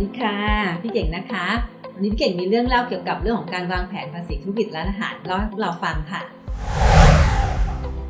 ดีค่ะ พี่เก่งนะคะ วันนี้พี่เก่งมีเรื่องเล่าเกี่ยวกับเรื่องของการวางแผนภาษีธุรกิจร้านอาหารเล่าให้พวกเราฟังค่ะ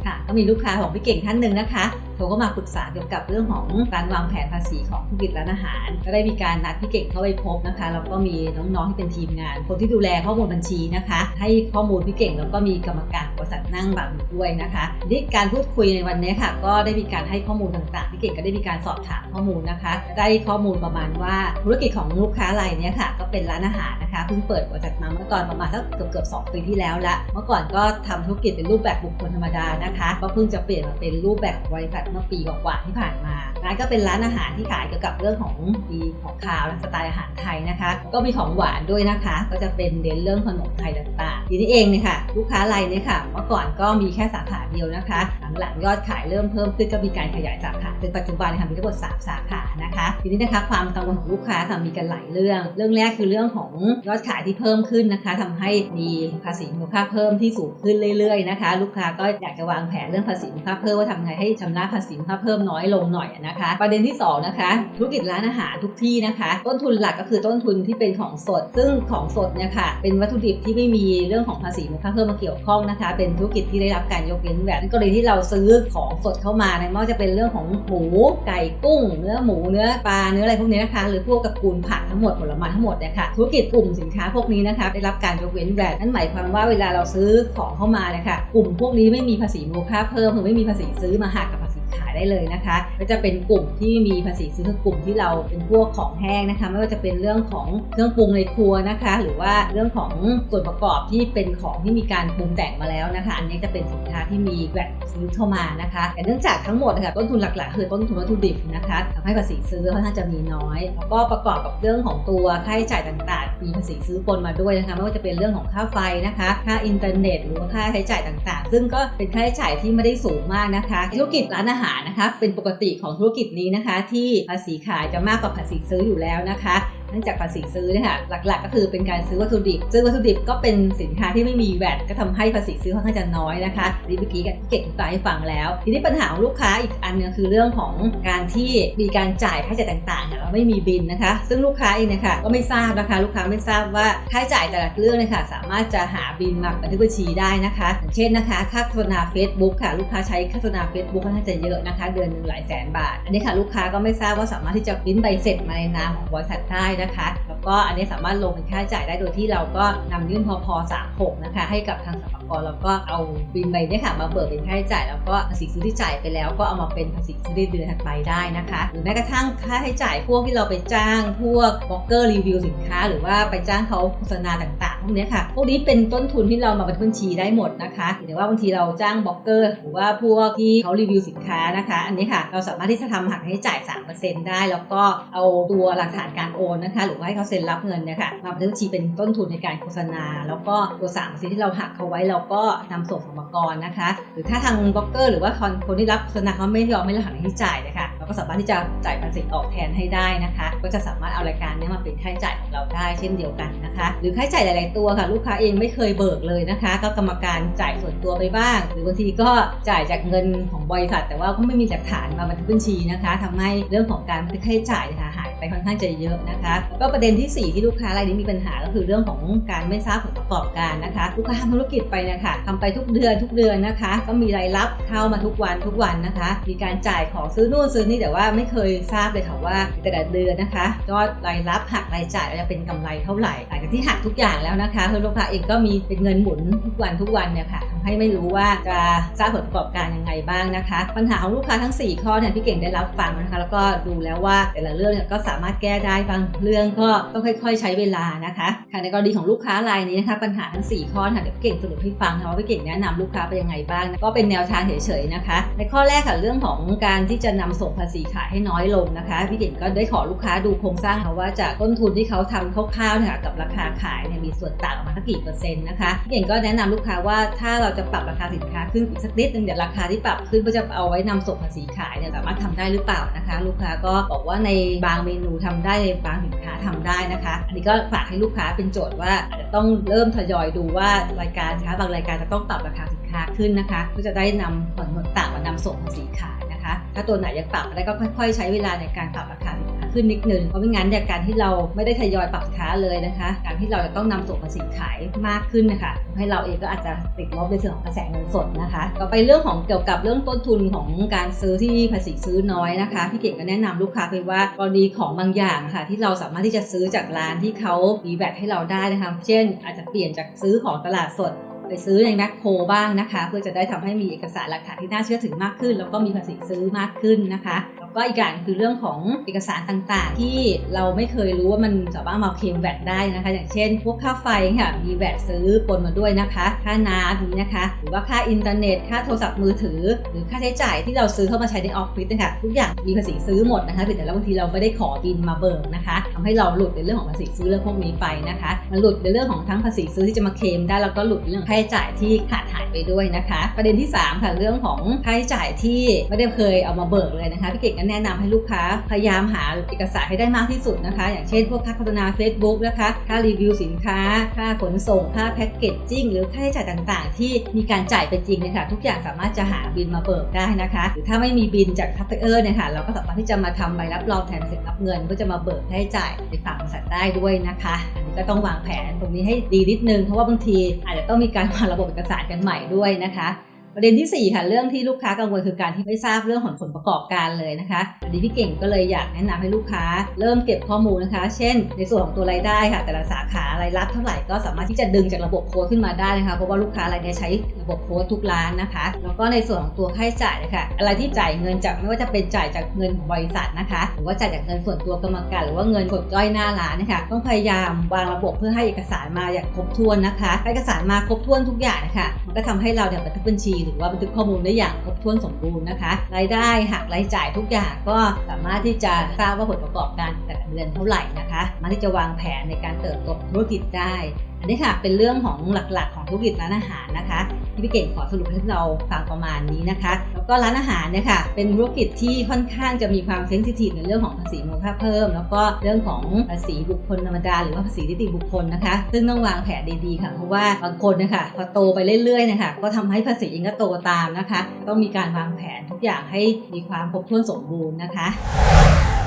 ค่ะ ก็มีลูกค้าของพี่เก่งท่านหนึ่งนะคะ โทรก็มาปรึกษาเกี่ยวกับเรื่องของการวางแผนภาษีของธุรกิจร้านอาหาร ก็ได้มีการนัดพี่เก่งเข้าไปพบนะคะแล้วก็มีน้องๆที่เป็นทีมงาน คนที่ดูแลข้อมูลบัญชีนะคะ ให้ข้อมูลพี่เก่งแล้วก็มีกรรมการบริษัทนั่งบังด้วยนะคะที่การพูดคุยในวันนี้ค่ะ ก็ได้มีการให้ข้อมูลต่างๆพี่เก่งก็ได้มีการสอบถามข้อมูลนะคะ ได้ข้อมูลประมาณว่าธุรกิจของลูกค้ารายนี้ค่ะ ก็เป็นร้านอาหารนะคะเพิ่งเปิดบริษัทมาเมื่อตอนประมาณสักเกือบเกือบๆสองปีที่แล้วละเมื่อก่อนก็ทำธุรกิจเป็นรูปแบบบุคคลธรรมดานะคะ ก็เพิ่งจะเปลี่ยนมาเป็นรูปแบบบริษัทเมื่อปีกว่าที่ผ่านมาร้านก็เป็นร้านอาหารที่ขายเกี่ยวกับเรื่องของมีของคาวและสไตล์อาหารไทยนะคะ ก็มีของหวานด้วยนะคะ ก็จะเป็นเด่นเรื่องขนมไทยต่างๆทีนี้เองเนี่ยค่ะลูกค้ารายเนี้ค่ะ เมื่อก่อนก็มีแค่สาขาเดียวนะคะ หลังๆยอดขายเริ่มเพิ่มขึ้นก็มีการขยายสาขาจนปัจจุบันเนยคะมีทั้งหมด3สาขานะคะ ทีนี้นะคะความกังวลของลูกค้าค่ะมีกันหลายเรื่อง เรื่องแรกคือเรื่องของยอดขายที่เพิ่มขึ้นนะคะทำให้มีภาษีมูลค่าเพิ่มที่สูงขึ้นเรื่อยๆนะคะ ลูกค้าก็อยากจะวางแผนเรื่องภาษีมูลค่าเพิ่มว่าทำไงให้ชำระภาษีมูลค่าเพิ่มน้อยลงหน่อยนะคะ ประเด็นที่สองนะคะธุรกิจร้านอาหารทุกที่นะคะ ต้นทุนหลักก็คือต้นทุนที่เป็นของสด ซึ่งของสดเนี่ยค่ะเป็นวัตถุดิบที่ไม่มีเรื่องของภาษีมูลค่าเพิ่มมาเกี่ยวข้องนะคะ เป็นธุรกิจที่ได้รับการยกเว้นแบบกรณีที่เราซื้อของสดเข้ามาเนี่ยไม่ว่าจะเป็นเรื่องของหมูไก่กุ้ง เนื้อหมูเนื้อปลาเนื้ออะไรพวกนี้นะคะหรือพวกกับกูลผักทั้งหมดผลไม้ทั้งหมดเนี่ยค่ะธุรกิจกลุ่มสินค้าพวกนี้นะคะได้รับการยกเว้นแบบนั่นหมายความว่าเวลาเราซื้อของเข้ามาเนี่ยค่ะกลุ่มพวกนี้ไม่มีภาษีมูลค่าเพิ่มคือไม่มีภาษีซื้อมาหักกับภาษีขายได้เลยนะคะ ก็จะเป็นกลุ่มที่มีภาษีซื้อคือกลุ่มที่เราเป็นพวกของแห้งนะคะ ไม่ว่าจะเป็นเรื่องของเครื่องปรุงในครัวนะคะ หรือว่าเรื่องของส่วนประกอบที่เป็นของที่มีการปรุงแต่งมาแล้วนะคะ อันนี้จะเป็นสินค้าที่มีแวดซื้อเข้ามานะคะ แต่เนื่องจากทั้งหมดนะคะต้นทุนหลักๆ คือต้นทุนวัตถุดิบนะคะทำให้ภาษีซื้อค่อนข้างจะมีน้อย แล้วก็ประกอบกับเรื่องของตัวค่าใช้จ่ายต่างๆ มีภาษีซื้อปนมาด้วยนะคะ ไม่ว่าจะเป็นเรื่องของค่าไฟนะคะ ค่าอินเทอร์เน็ต หรือว่าค่าใช้จ่ายต่างๆ ซึ่งก็เป็นค่าใช้จ่ายที่ไม่ได้สูงมากนะคะ ธุรกิจร้านอาหารนะคะ เป็นปกติของธุรกิจนี้นะคะ ที่ภาษีขายจะมากกว่าภาษีซื้ออยู่แล้วนะคะ เนื่องจากภาษีซื้อเนี่ยค่ะหลักๆ ก็คือเป็นการซื้อวัตถุดิบซึ่งวัตถุดิบก็เป็นสินค้าที่ไม่มีแวดก็ทำให้ภาษีซื้อค่อนข้างจะน้อยนะคะนี่เมื่อกี้เก่งอธิบายฟังแล้ว ทีนี้ปัญหาของลูกค้าอีกอันหนึงคือเรื่องของการที่มีการจ่ายค่าใช้จ่ายต่างๆเนี่ยเราไม่มีบินนะคะ ซึ่งลูกค้าเองนี่ยค่ะก็ไม่ทราบนะคะ ลูกค้าไม่ทราบว่าค่าใช้จ่ายแต่ละเรื่องเนี่ยค่ะสามารถจะหาบินมาบันทึกบัญชีได้นะคะ เช่นนะคะ ค่าโฆษณา Facebook ค่ะ ลูกค้าใช้ค่าโฆษณา Facebook ค่อนข้างจะเยอะนะคะ เดือนหนึ่งหลายแสนบาท อันนี้ค่ะลูกค้าก็ไม่ทราบว่าสามารถที่จะพิมพ์ใบเสร็จมาในนามของบริษัทได้นะคะแล้วก็อันนี้สามารถลงเป็นค่าใช้จ่ายได้โดยที่เราก็นำยื่นพอพ36นะคะให้กับทางสรรพากรแล้วก็เอาบินใบเนี้ค่ะมาเบิกเป็นค่าใช้จ่ายแล้วก็ภาษีซื้อที่จ่ายไปแล้วก็เอามาเป็นภาษีซื้อในเดือนถัดไปได้นะคะหรือแม้กระทั่งค่าใช้จ่ายพวกที่เราไปจ้างพวกบล็อกเกอร์รีวิวสินค้า หรือว่าไปจ้างเขาโฆษณาต่างๆพวกนี้ค่ะพวกนี้เป็นต้นทุนที่เรามาบันบัญชีได้หมดนะคะหรือว่าบางทีเราจ้างบล็อกเกอร์หรือว่าพวกที่เขารีวิวสินค้านะคะ อันนี้ค่ะเราสามารถที่จะทำหักค่าใช้จ่าย 3%ได้ แล้วก็เอาตัวหลักฐานการโอนนะคะ หรือว่าให้เขาเซ็นรับเงินเนี่ยค่ะมาบันทึกบัญชีเป็นต้นทุนในการโฆษณา แล้วก็ตัว3%ที่เราหักเขาไว้เราก็นำส่งสรรพากรนะคะ หรือถ้าทางบล็อกเกอร์หรือว่าคนที่รับโฆษณาเขาไม่ยอมไม่รับหักค่าใช้จ่ายนะคะเราก็สามารถที่จะจ่ายภาษีออกแทนให้ได้นะคะ ก็จะสามารถเอารายการนี้มาเป็นค่าใช้จ่ายของเราได้เช่นเดียวกันนะคะ หรือค่าใช้จ่ายหลาย ๆ ตัวค่ะ ลูกค้าเองไม่เคยเบิกเลยนะคะ ก็กรรมการจ่ายส่วนตัวไปบ้าง หรือบางทีก็จ่ายจากเงินของบริษัท แต่ว่าก็ไม่มีหลักฐานมาบันทึกบัญชีนะคะทำให้เรื่องของการบันทึกค่าใช้จ่ายนะคะหาย ไปค่อนข้างจะเยอะนะคะ ก็ประเด็นที่ 4 ที่ลูกค้ารายนี้มีปัญหาก็คือเรื่องของการไม่ทราบผลประกอบการนะคะลูกค้าทำธุรกิจไปนะคะทำไปทุกเดือนทุกเดือนนะคะ ก็มีรายรับเข้ามาทุกวันทุกวันนะคะ มีการจ่ายของซื้อนู่นซื้อนี่แต่ว่าไม่เคยทราบเลยค่ะว่าแต่ละเดือนนะคะยอดรายรับหักรายจ่ายจะเป็นกำไรเท่าไหร่หลังจากที่หักทุกอย่างแล้วนะคะคือลูกค้าเองก็มีเป็นเงินหมุนทุกวันทุกวันเนี่ยค่ะให้ไม่รู้ว่าจะทราบผลประกอบการยังไงบ้างนะคะ ปัญหาของลูกค้าทั้ง 4 ข้อเนี่ยพี่เก่งได้รับฟังนะคะ แล้วก็ดูแล้วว่าแต่ละเรื่องก็สามารถแก้ได้บางเรื่องก็ต้องค่อย ๆ ใช้เวลานะคะค่ะในกรณีของลูกค้ารายนี้นะคะปัญหาทั้ง 4 ข้อค่ะเดี๋ยวพี่เก่งสรุปให้ฟังนะว่าพี่เก่งแนะนำลูกค้าไปยังไงบ้างก็เป็นแนวทางเฉยๆนะคะ ในข้อแรกค่ะเรื่องของการที่จะนำส่งภาษีขายให้น้อยลงนะคะพี่เก่งก็ได้ขอลูกค้าดูโครงสร้างว่าจากต้นทุนที่เขาทำคร่าวๆเนี่ยกับราคาขายเนี่ยมีส่วนต่างออกมาสักกี่เปอร์เซ็นต์นะคะพี่เก่งก็แนะนำลูกค้าว่าถ้าเราจะปรับราคาสินค้าขึ้นอีกสักนิดนึงเดี๋ยวราคาที่ปรับขึ้นเพื่อจะเอาไว้นำส่งภาษีขายเนี่ยสามารถทำได้หรือเปล่านะคะ ลูกค้าก็บอกว่าในบางเมนูทำได้ในบางสินค้าทำได้นะคะ อันนี้ก็ฝากให้ลูกค้าเป็นโจทย์ว่าอาจจะต้องเริ่มทยอยดูว่ารายการค้าบางรายการจะต้องปรับราคาสินค้าขึ้นนะคะเพื่อจะได้นำผลต่างมานำส่งภาษีขายนะคะ ถ้าตัวไหนยังปรับได้ก็ค่อย ๆ ใช้เวลาในการปรับราคาสินค้า ขึ้นนิดนึงเพราะไม่งั้นเนี่ยการที่เราไม่ได้ทยอยปรับสินค้าเลยนะคะ การที่เราจะต้องนำส่งภาษีขายมากขึ้นนะคะทำให้เราเองก็อาจจะติดลบในส่วนของกระแสเงินสดนะคะ ต่อไปเรื่องของเกี่ยวกับเรื่องต้นทุนของการซื้อที่ภาษีซื้อน้อยนะคะพี่เก่งก็แนะนำลูกค้าไปว่ากรณีของบางอย่างค่ะ ที่เราสามารถที่จะซื้อจากร้านที่เขามีแบตให้เราได้นะคะ เช่น อาจจะเปลี่ยนจากซื้อของตลาดสดไปซื้อในแมคโครบ้างนะคะ เพื่อจะได้ทำให้มีเอกสารหลักฐานที่น่าเชื่อถือมากขึ้น แล้วก็มีภาษีซื้อมากขึ้นนะคะ ก็อีกอย่างคือเรื่องของเอกสารต่างๆ ที่เราไม่เคยรู้ว่ามันสามารถมาเคลมแวดได้นะคะ อย่างเช่น พวกค่าไฟค่ะมีแวดซื้อปนมาด้วยนะคะ ค่าน้ำนี้นะคะ หรือว่าค่าอินเทอร์เน็ต ค่าโทรศัพท์มือถือ หรือค่าใช้จ่ายที่เราซื้อเข้ามาใช้ในออฟฟิศนะคะทุกอย่างมีภาษีซื้อหมดนะคะแต่แล้วบางทีเราไม่ได้ขอบินมาเบิกนะคะทำให้เราหลุดในเรื่องของภาษีซื้อเรื่องพวกนี้ไปนะคะมันหลุดในเรื่องของทั้งภาษีซื้อที่จะมาเคลมได้แล้วก็หลุดในเรื่องค่าใช้จ่ายที่ขาดหายไปด้วยนะคะ ประเด็นที่ 3 ค่ะเรื่องของค่าใช้จ่ายที่ไม่ได้เคยเอามาเบิกเลยนะคะพี่เก่งก็แนะนำให้ลูกค้าพยายามหาเอกสารให้ได้มากที่สุดนะคะ อย่างเช่นพวกค่าโฆษณา Facebook นะคะ ค่ารีวิวสินค้า ค่าขนส่ง ค่าแพ็กเกจจิ้งหรือค่าใช้จ่ายต่างๆ ที่มีการจ่ายเป็นจริงเนี่ยค่ะทุกอย่างสามารถจะหาบินมาเบิกได้นะคะ หรือถ้าไม่มีบินจากทัพเออร์เนี่ยค่ะเราก็สามารถที่จะมาทำใบรับรองแทนเสร็จรับเงินเพื่อจะมาเบิกค่าใช้จ่ายในฝั่งบริษัทได้ด้วยนะคะอันนี้ก็ต้องวางแผนตรงนี้ให้ดีนิดนึงเพราะว่าบางทีอาจจะต้องมีการวางระบบเอกสารกันใหม่ด้วยนะคะ ประเด็นที่ 4 ค่ะ เรื่องที่ลูกค้ากังวลคือการที่ไม่ทราบเรื่องของผลประกอบการเลยนะคะอันนี้พี่เก่งก็เลยอยากแนะนำให้ลูกค้าเริ่มเก็บข้อมูลนะคะ เช่น ในส่วนของตัวรายได้ค่ะ แต่ละสาขารายรับเท่าไหร่ก็สามารถที่จะดึงจากระบบโค้ดขึ้นมาได้นะคะเพราะว่าลูกค้ารายนี้ใช้ระบบโค้ดทุกร้านนะคะ แล้วก็ในส่วนของตัวค่าใช้จ่ายนะคะอะไรที่จ่ายเงินจากไม่ว่าจะเป็นจ่ายจากเงินของบริษัทนะคะ หรือว่าจ่ายจากเงินส่วนตัวกรรมการหรือว่าเงินกดย่อยหน้าร้านนะคะต้องพยายามวางระบบเพื่อให้เอกสารมาอย่างครบถ้วนนะคะเอกสารมาครบถ้วนทุกอย่างนะคะมันก็ทำให้เราเนี่ยบันทึกบัญชีหรือว่าบันทึกข้อมูลได้อย่างครบถ้วนสมบูรณ์นะคะ รายได้หักรายจ่ายทุกอย่างก็สามารถที่จะทราบว่าผลประกอบการแต่ละเดือนเท่าไหร่นะคะมาที่จะวางแผนในการเติบโตธุรกิจได้ อันนี้ค่ะเป็นเรื่องของหลักๆ ของธุรกิจร้านอาหารนะคะ พี่เก่งขอสรุปให้เราฟังประมาณนี้นะคะ แล้วก็ร้านอาหารเนี่ยค่ะเป็นธุรกิจที่ค่อนข้างจะมีความเซนซิทีฟในเรื่องของภาษีมูลค่าเพิ่ม แล้วก็เรื่องของภาษีบุคคลธรรมดาหรือว่าภาษีนิติบุคคลนะคะ ซึ่งต้องวางแผนดีๆค่ะเพราะว่าบางคนนะคะพอโตไปเรื่อยๆนะคะก็ทำให้ภาษีเองก็โตตามนะคะ ต้องมีการวางแผนทุกอย่างให้มีความครบถ้วนสมบูรณ์นะคะ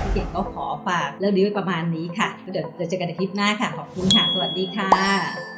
พี่เก่งก็ขอฝากเรื่องนี้ไว้ประมาณนี้ค่ะ เดี๋ยวเจอกันในคลิปหน้าค่ะ ขอบคุณค่ะ สวัสดีค่ะ